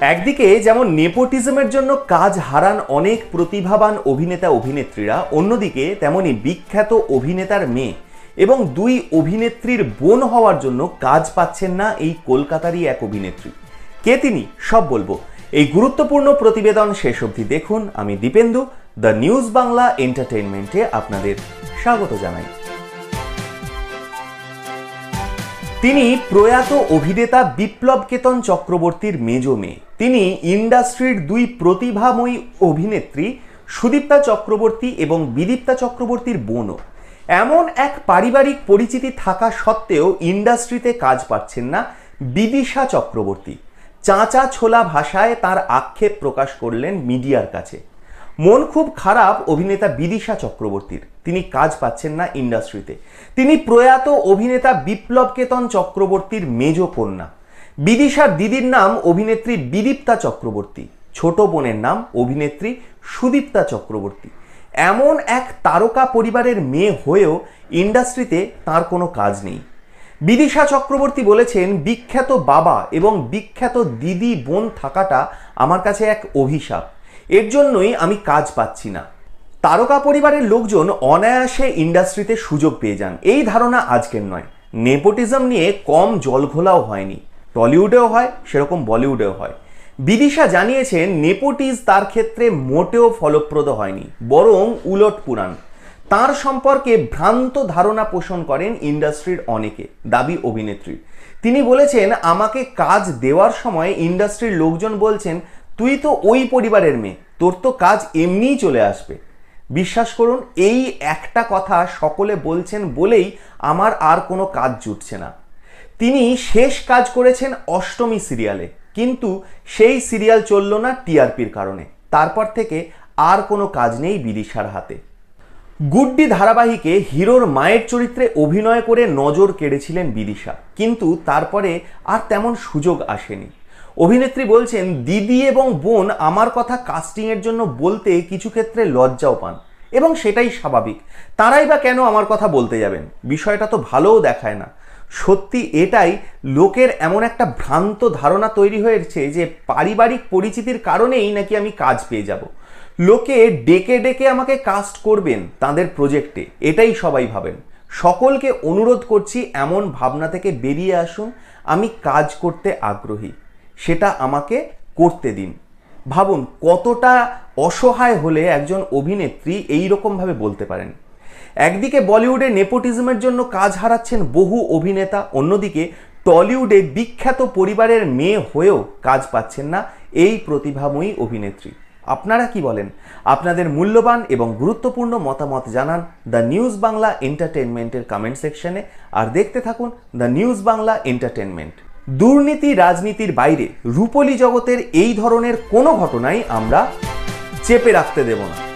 একদিকে যেমন নেপোটিজমের জন্য কাজ হারান অনেক প্রতিভাবান অভিনেতা অভিনেত্রীরা, অন্যদিকে তেমনি বিখ্যাত অভিনেতার মেয়ে এবং দুই অভিনেত্রীর বোন হওয়ার জন্য কাজ পাচ্ছেন না এই কলকাতারই এক অভিনেত্রী। কে তিনি? সব বলব। এই গুরুত্বপূর্ণ প্রতিবেদন শেষ অবধি দেখুন। আমি দীপেন্দু, দ্য নিউজ বাংলা এন্টারটেইনমেন্টে আপনাদের স্বাগত জানাই। তিনি প্রয়াত অভিনেতা বিপ্লব কেতন চক্রবর্তীর মেজ মেয়ে। তিনি ইন্ডাস্ট্রির দুই প্রতিভাময়ী অভিনেত্রী সুদীপ্তা চক্রবর্তী এবং বিদীপ্তা চক্রবর্তীর বোনও। এমন এক পারিবারিক পরিচিতি থাকা সত্ত্বেও ইন্ডাস্ট্রিতে কাজ পাচ্ছেন না বিদিশা চক্রবর্তী। চাঁচা ছোলা ভাষায় তার আক্ষেপ প্রকাশ করলেন মিডিয়ার কাছে। মন খুব খারাপ অভিনেতা বিদিশা চক্রবর্তীর। তিনি কাজ পাচ্ছেন না ইন্ডাস্ট্রিতে। তিনি প্রয়াত অভিনেতা বিপ্লব কেতন চক্রবর্তীর মেজ কন্যা। বিদিশার দিদির নাম অভিনেত্রী বিদীপ্তা চক্রবর্তী। ছোট বোনের নাম অভিনেত্রী সুদীপ্তা চক্রবর্তী। এমন এক তারকা পরিবারের মেয়ে হয়েও ইন্ডাস্ট্রিতে তার কোনো কাজ নেই। বিদিশা চক্রবর্তী বলেছেন, বিখ্যাত বাবা এবং বিখ্যাত দিদি বোন থাকাটা আমার কাছে এক অভিশাপ। এর জন্যই আমি কাজ পাচ্ছি না। তারকা পরিবারের লোকজন অনায়াসে ইন্ডাস্ট্রিতে সুযোগ পেয়ে যান। এই ধারণা আজকের নয়। নেপোটিজম নিয়ে কম জলঘোলাও হয়নি। টলিউডেও হয়, সেরকম বলিউডেও হয়। বিদিশা জানিয়েছেন, নেপোটিজ তার ক্ষেত্রে মোটেও ফলপ্রদ হয়নি, বরং উলট পুরাণ। তার সম্পর্কে ভ্রান্ত ধারণা পোষণ করেন ইন্ডাস্ট্রির অনেকে, দাবি অভিনেত্রী। তিনি বলেছেন, আমাকে কাজ দেওয়ার সময় ইন্ডাস্ট্রির লোকজন বলছেন তুই তো ওই পরিবারের মেয়ে। তোর তো কাজ এমনিই চলে আসবে। বিশ্বাস করুন, এই একটা কথা সকলে বলছেন বলেই আমার আর কোনো কাজ জুটছে না। তিনি শেষ কাজ করেছেন অষ্টমী সিরিয়ালে, কিন্তু সেই সিরিয়াল চলল না টিআরপির কারণে। তারপর থেকে আর কোনো কাজ নেই বিদিশার হাতে। গুড্ডি ধারাবাহিকে হিরোর মায়ের চরিত্রে অভিনয় করে নজর কেড়েছিলেন বিদিশা, কিন্তু তারপরে আর তেমন সুযোগ আসেনি। অভিনেত্রী বলছেন, দিদি এবং বোন আমার কথা কাস্টিংয়ের জন্য বলতে কিছু ক্ষেত্রে লজ্জাও পান এবং সেটাই স্বাভাবিক। তারাই বা কেন আমার কথা বলতে যাবেন? বিষয়টা তো ভালোও দেখায় না। সত্যি এটাই লোকের এমন একটা ভ্রান্ত ধারণা তৈরি হয়েছে যে পারিবারিক পরিচিতির কারণেই নাকি আমি কাজ পেয়ে যাব। লোকে ডেকে ডেকে আমাকে কাস্ট করবেন তাদের প্রজেক্টে এটাই সবাই ভাবেন। সকলকে অনুরোধ করছি এমন ভাবনা থেকে বেরিয়ে আসুন। আমি কাজ করতে আগ্রহী। সেটা আমাকে করতে দিন। ভাবুন, কতটা অসহায় হলে একজন অভিনেত্রী এই রকমভাবে বলতে পারেন। একদিকে বলিউডে নেপোটিজমের জন্য কাজ হারাচ্ছেন বহু অভিনেতা, অন্যদিকে টলিউডে বিখ্যাত পরিবারের মেয়ে হয়েও কাজ পাচ্ছেন না এই প্রতিভাময়ী অভিনেত্রী। আপনারা কি বলেন? আপনাদের মূল্যবান এবং গুরুত্বপূর্ণ মতামত জানান দ্য নিউজ বাংলা এন্টারটেনমেন্টের কমেন্ট সেকশনে আর দেখতে থাকুন দ্য নিউজ বাংলা এন্টারটেনমেন্ট দুর্নীতি রাজনীতির বাইরে রূপলি জগতের এই ধরনের কোনো ঘটনাই আমরা চেপে রাখতে দেব না।